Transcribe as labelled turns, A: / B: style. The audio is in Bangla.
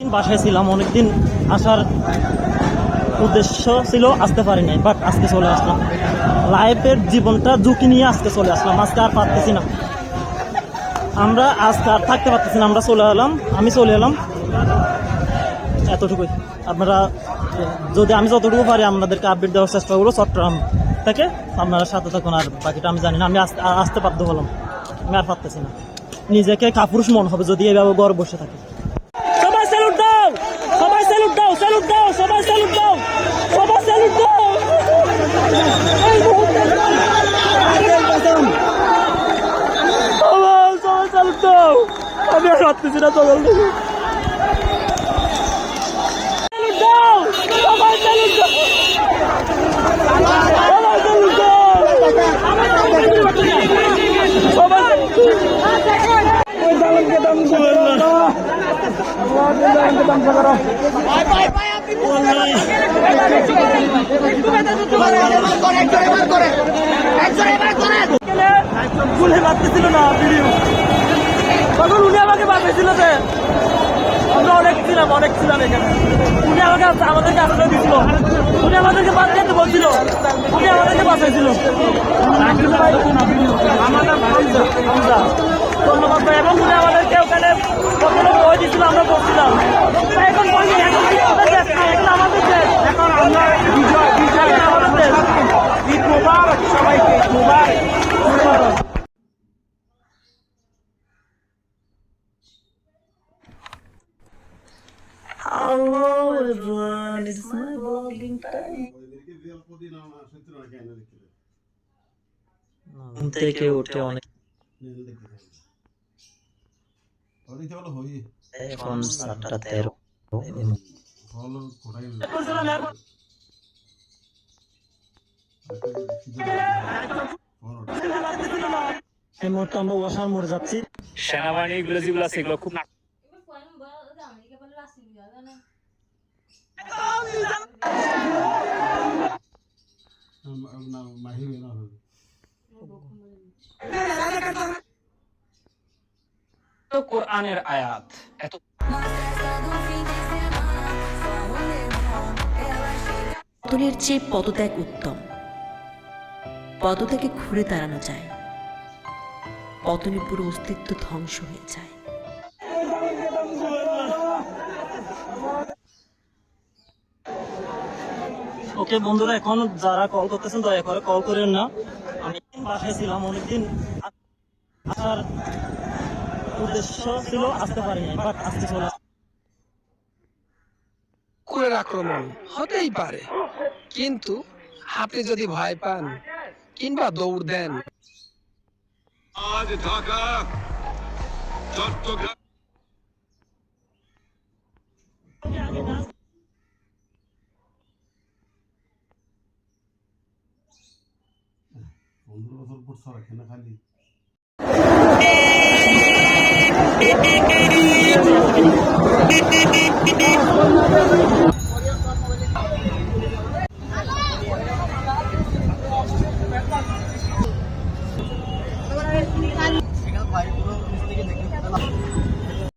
A: বাসায় ছিলাম, অনেকদিন আসার উদ্দেশ্য ছিল আসতে পারি নাই বাট আজকে চলে আসলাম। লাইফের জীবনটা ঝুঁকি নিয়ে আজকে চলে আসলাম, আজকে আর পারতেছি না। আমরা আজকে আর থাকতে পারতেছি না, আমরা চলে এলাম, আমি চলে এলাম। এতটুকুই। আপনারা, যদি আমি যতটুকু পারি, আপনাদেরকে আপডেট দেওয়ার চেষ্টা করব চট্টগ্রাম থেকে। আপনারা সাথে থাকুন, আর বাকিটা আমি জানি না, আমি আসতে বাধ্য হলাম। আমি আর পারতেছি না। নিজেকে কাপুরুষ মন হবে যদি এইভাবে ঘরে বসে থাকি। সবাই ওই জামানকে দাম করো ভুলে পারতেছিল না ভিডিও তখন উনি আমাকে বাঁচিয়েছিল যে, আমরা অনেক ছিলাম অনেক ছিলাম এখানে। উনি আমাকে আমাদেরকে আশ্রয় দিছিল উনি আমাদেরকে বাঁচিয়ে বলছিল, উনি আমাদেরকে বাঁচাইছিল Hello everyone, it's my vlogging time. ঘুম থেকে উঠে অনেক এখন সাতটা তেরো। এই মুহূর্তে আমরা ওয়াসার মোড়ে যাচ্ছি।
B: সেনাবাহিনী এগুলো যেগুলো আছে এগুলো খুব কোরআনের আয়াত, এত
C: পতনের চেয়ে পদত্যাগ উত্তম। পদত্যাগে ঘুরে দাঁড়ানো যায়। পুরো অস্তিত্ব ধ্বংস হয়ে যায়।
A: ওকে বন্ধুরা এখন যারা কল করতেছেন দয়া করে কল করেন না আমি বাসায় ছিলাম অনেকদিন আসার উদ্দেশ্য ছিল আসতে পারি নাই বাট আজকে চলে।
D: কুকুরের আক্রমণ হতেই পারে কিন্তু আপনি যদি ভয় পান কিংবা দৌড় দেন
E: আজ ঢাকা চট্টগ্রাম
F: পনেরো বছর পর ছাড়া খেলে। খালি